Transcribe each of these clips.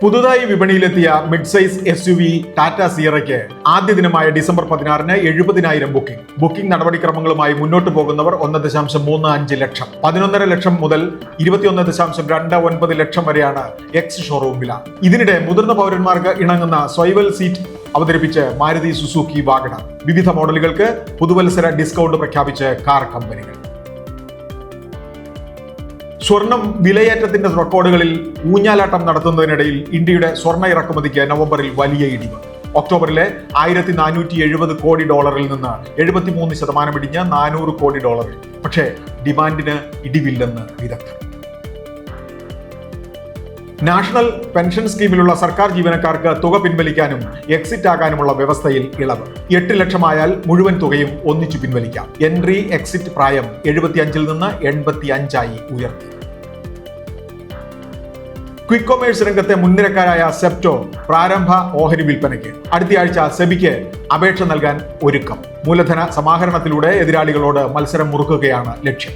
പുതുതായി വിപണിയിലെത്തിയ mid size S U V Tata സിയറയ്ക്ക് ആദ്യ ദിനമായ ഡിസംബർ പതിനാറിന് എഴുപതിനായിരം ബുക്കിംഗ്. ബുക്കിംഗ് നടപടിക്രമങ്ങളുമായി മുന്നോട്ട് പോകുന്നവർ ഒന്ന് ദശാംശം മൂന്ന് അഞ്ച് ലക്ഷം. പതിനൊന്നര ലക്ഷം മുതൽ ഇരുപത്തിയൊന്ന് ദശാംശം രണ്ട് ഒൻപത് ലക്ഷം വരെയാണ് എക്സ് ഷോറൂം വില. ഇതിനിടെ മുതിർന്ന പൗരന്മാർക്ക് ഇണങ്ങുന്ന സ്വൈവൽ സീറ്റ് അവതരിപ്പിച്ച് മാരുതി സുസുക്കി വാഗണ വിവിധ മോഡലുകൾക്ക് പുതുവത്സര ഡിസ്കൗണ്ട് പ്രഖ്യാപിച്ച് കാർ കമ്പനികൾ. സ്വർണം വിലയേറ്റത്തിന്റെ റെക്കോർഡുകളിൽ ഊഞ്ഞാലാട്ടം നടത്തുന്നതിനിടയിൽ ഇന്ത്യയുടെ സ്വർണ ഇറക്കുമതിക്ക് നവംബറിൽ വലിയ ഇടിവ് ഒക്ടോബറിലെ ആയിരത്തി നാനൂറ്റി എഴുപത് കോടി ഡോളറിൽ നിന്ന് എഴുപത്തിമൂന്ന് ശതമാനം ഇടിഞ്ഞ് നാനൂറ് കോടി ഡോളറിൽ. പക്ഷേ ഡിമാൻഡിന് ഇടിവില്ലെന്ന് വിദഗ്ധർ. നാഷണൽ പെൻഷൻ സ്കീമിലുള്ള സർക്കാർ ജീവനക്കാർക്ക് തുക പിൻവലിക്കാനും എക്സിറ്റ് ആകാനുമുള്ള വ്യവസ്ഥയിൽ ഇളവ്. എട്ട് ലക്ഷമായാൽ മുഴുവൻ തുകയും ഒന്നിച്ചു പിൻവലിക്കാം. എൻട്രി എക്സിറ്റ് പ്രായം എഴുപത്തിയഞ്ചിൽ നിന്ന് എൺപത്തി അഞ്ചായി ഉയർത്തി. ക്വിക്ക് കൊമേഴ്സ് രംഗത്തെ മുൻനിരക്കാരായ സെപ്റ്റോ പ്രാരംഭ ഓഹരി വിൽപ്പനയ്ക്ക് അടുത്തയാഴ്ച സെബിക്ക് അപേക്ഷ നൽകാൻ ഒരുക്കം. മൂലധന സമാഹരണത്തിലൂടെ എതിരാളികളോട് മത്സരം മുറുക്കുകയാണ് ലക്ഷ്യം.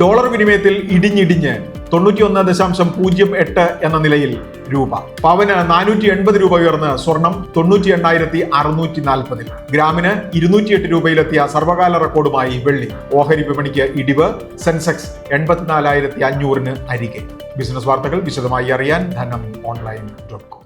ഡോളർ വിനിമയത്തിൽ ഇടിഞ്ഞിടിഞ്ഞ് തൊണ്ണൂറ്റിയൊന്ന് ദശാംശം പൂജ്യം എട്ട് എന്ന നിലയിൽ രൂപ. പവന് നാനൂറ്റി എൺപത് രൂപ ഉയർന്ന് സ്വർണം തൊണ്ണൂറ്റി എണ്ണായിരത്തി അറുന്നൂറ്റി നാൽപ്പതിൽ ഗ്രാമിന് ഇരുന്നൂറ്റിയെട്ട് രൂപയിലെത്തിയ സർവകാല റെക്കോർഡുമായി വെള്ളി. ഓഹരി വിപണിക്ക് ഇടിവ് സെൻസെക്സ് എൺപത്തിനാലായിരത്തി അഞ്ഞൂറിന് അരികെ. ബിസിനസ് വാർത്തകൾ വിശദമായി അറിയാൻ ധനം ഓൺലൈൻ ഡോട്ട് കോം.